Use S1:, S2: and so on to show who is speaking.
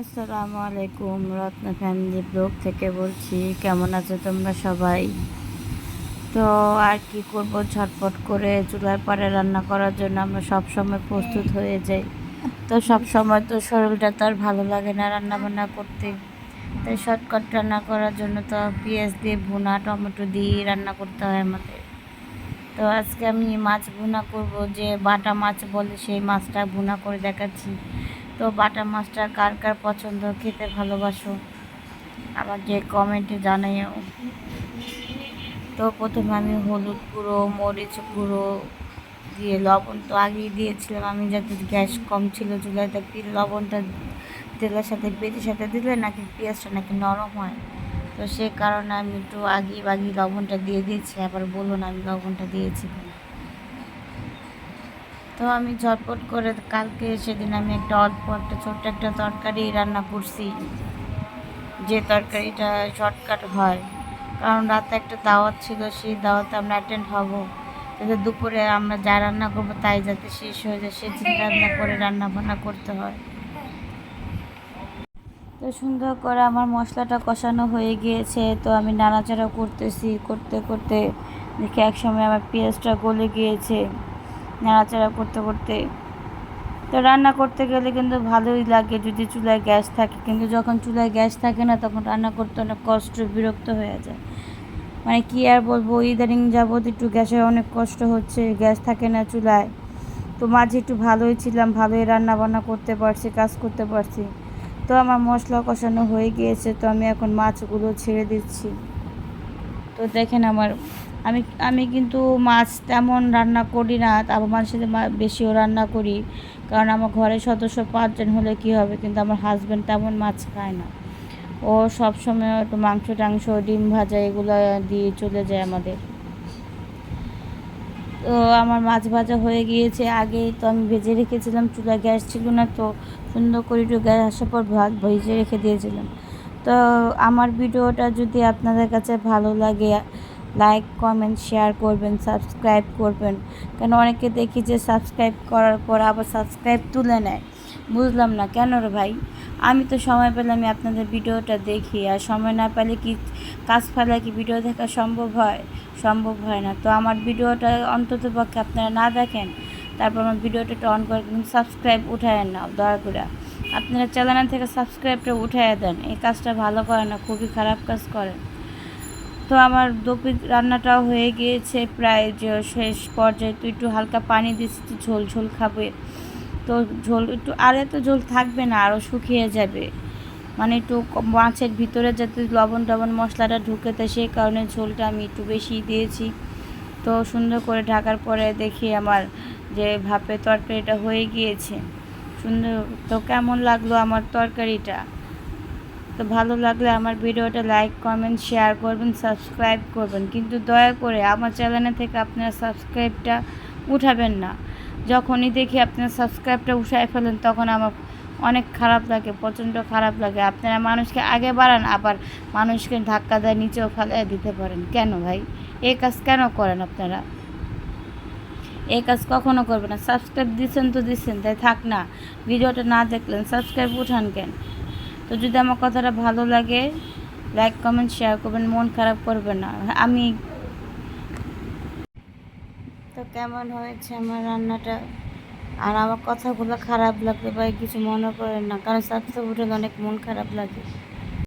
S1: আসসালামু আলাইকুম, রত্ন family blog থেকে বলছি, কেমন আছো তোমরা সবাই? তো আর কি করব, ঝটপট করে চুলার পাড়ে রান্না করার জন্য আমরা সব সময় প্রস্তুত হয়ে যাই। তো সব সময় তো শরীরটা তো আর ভালো লাগে না রান্না বান্না করতে। তাই শর্টকাট রান্না করার জন্য তো পেঁয়াজ দিয়ে ভুনা, টমেটো দিয়ে রান্না করতে হয় আমাদের। তো আজকে আমি মাছ ভুনা করব, যে বাটা মাছ বলে সেই মাছটা ভুনা করে দেখাচ্ছি। তো বাটা মাছটা কার কার পছন্দ, খেতে ভালোবাসো? আবার যে কমেন্টে জানাইও। তো প্রথমে আমি হলুদ গুঁড়ো, মরিচ গুঁড়ো দিয়ে লবণ তো আগেই দিয়েছিলাম। আমি যাতে গ্যাস কম ছিল দেখি লবণটা তেলের সাথে, পেঁয়াজের সাথে দিলে নাকি পেঁয়াজটা নাকি নরম হয়? তো সে কারণে আমি একটু আগিয়ে বাগিয়ে লবণটা দিয়ে দিয়েছি, আবার বলুন আমি লবণটা দিয়েছি। তো আমি ঝটপট করে কালকে সেদিন আমি একটা অল্প একটা ছোট্ট একটা তরকারি রান্না করছি। যে তরকারিটা শর্টকাট হয়। কারণ রাতে একটা দাওয়াত ছিল, সেই দাওয়াতে আমরা অ্যাটেন্ড হব। যাতে দুপুরে আমরা যা রান্না করব তাই যাতে শেষ হয়ে যায় সে চিন্তা ভাবনা করে রান্না বান্না করতে হয়। তো সুন্দর করে আমার মশলাটা কষানো হয়ে গিয়েছে। তো আমি নাড়াচাড়া করতেছি, করতে করতে দেখি একসময় আমার পেঁয়াজটা গলে গিয়েছে। নাড়াচাড়া করতে করতে। তো রান্না করতে গেলে কিন্তু ভালোই লাগে যদি চুলায় গ্যাস থাকে। কিন্তু যখন চুলায় গ্যাস থাকে না, তখন রান্না করতে অনেক কষ্ট, বিরক্ত হয়ে যায়। মানে কি আর বলব, ইদানিং যাবত একটু গ্যাসের অনেক কষ্ট হচ্ছে, গ্যাস থাকে না চুলায়। তো মাঝে একটু ভালোই ছিলাম, ভালোই রান্না বান্না করতে পারছি, কাজ করতে পারছি। তো আমার মশলা কষানো হয়ে গিয়েছে, তো আমি এখন মাছগুলো ছেড়ে দিচ্ছি। তো দেখেন আমার আমি আমি কিন্তু মাছ তেমন রান্না করি না আবার মাঝে সাথে বেশিও রান্না করি। কারণ আমার ঘরের সদস্য পাঁচজন হলে কি হবে? কিন্তু আমার হাজব্যান্ড তেমন মাছ খায় না। ও সব সময় একটু মাংস টাংস, ডিম ভাজা এগুলো দিয়ে চলে যায় আমাদের। তো আমার মাছ ভাজা হয়ে গিয়েছে। আগেই তো আমি ভেজে রেখেছিলাম, চুলা গ্যাস ছিল না তো। সুন্দর করে একটু গ্যাস আসার পর ভাত ভেজে রেখে দিয়েছিলাম। তো আমার ভিডিওটা যদি আপনাদের কাছে ভালো লাগে লাইক কমেন্ট শেয়ার করবেন সাবস্ক্রাইব করবেন। কেন অনেকে দেখি যে সাবস্ক্রাইব করার পর আবার সাবস্ক্রাইব তুলে নেয়। বুঝলাম না, কেন রে ভাই? আমি তো সময় পেলে আমি আপনাদের ভিডিওটা দেখি, আর সময় না পেলে কি কাজ ফেলে কি ভিডিও দেখা সম্ভব হয়? সম্ভব হয় না। তো আমার ভিডিওটা অন্তত পক্ষে আপনারা না দেখেন, তারপর আমার ভিডিওটা অন করে কিন্তু সাবস্ক্রাইব উঠায় না দয়া করে। আপনারা চ্যানেল থেকে সাবস্ক্রাইবটা উঠায় দেন, এই কাজটা ভালো করে না, খুবই খারাপ কাজ করেন তো আমার দপি রান্নাটাও হয়ে গিয়েছে, প্রায় যে শেষ পর্যায়ে তো একটু হালকা পানি দিচ্ছি ঝোল ঝোল খাবে। তো ঝোল একটু, আর এত ঝোল থাকবে না আরও শুকিয়ে যাবে। মানে একটু মাছের ভিতরে যাতে লবণ টবণ মশলাটা ঢুকে তো সেই কারণে ঝোলটা আমি একটু বেশি দিয়েছি। তো সুন্দর করে ঢাকার পরে দেখি আমার যে ভাপে তরকারিটা হয়ে গিয়েছে। সুন্দর, তো কেমন লাগল আমার তরকারিটা? তো ভালো লাগলে আমার ভিডিওটা লাইক কমেন্ট শেয়ার করবেন সাবস্ক্রাইব করবেন। কিন্তু দয়া করে আমার চ্যানেল থেকে আপনারা সাবস্ক্রাইবটা উঠাবেন না। যখনই দেখি আপনার সাবস্ক্রাইবটা উঠায় ফেলেন, তখন আমার অনেক খারাপ লাগে, প্রচণ্ড খারাপ লাগে। আপনারা মানুষকে আগে বাড়ান, আবার মানুষকে ধাক্কা দেয়, নিচেও ফেলে দিতে পারেন। কেন ভাই? এই কাজ কেন করেন আপনারা? এই কাজ কখনো করবে না। সাবস্ক্রাইব দিচ্ছেন তো দিচ্ছেন তাই থাক না। ভিডিওটা না দেখলেন সাবস্ক্রাইব উঠান কেন? তো যদি আমার কথাটা ভালো লাগে লাইক কমেন্ট শেয়ার করবেন, মন খারাপ করবে না। আমি তো কেমন হয়েছে আমার রান্নাটা? আর আমার কথাগুলো খারাপ লাগবে বা কিছু মনে করেন না, কারণ স্বাস্থ্য উঠে অনেক মন খারাপ লাগে।